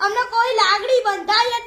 અમને કોઈ લાગણી બંધાય જ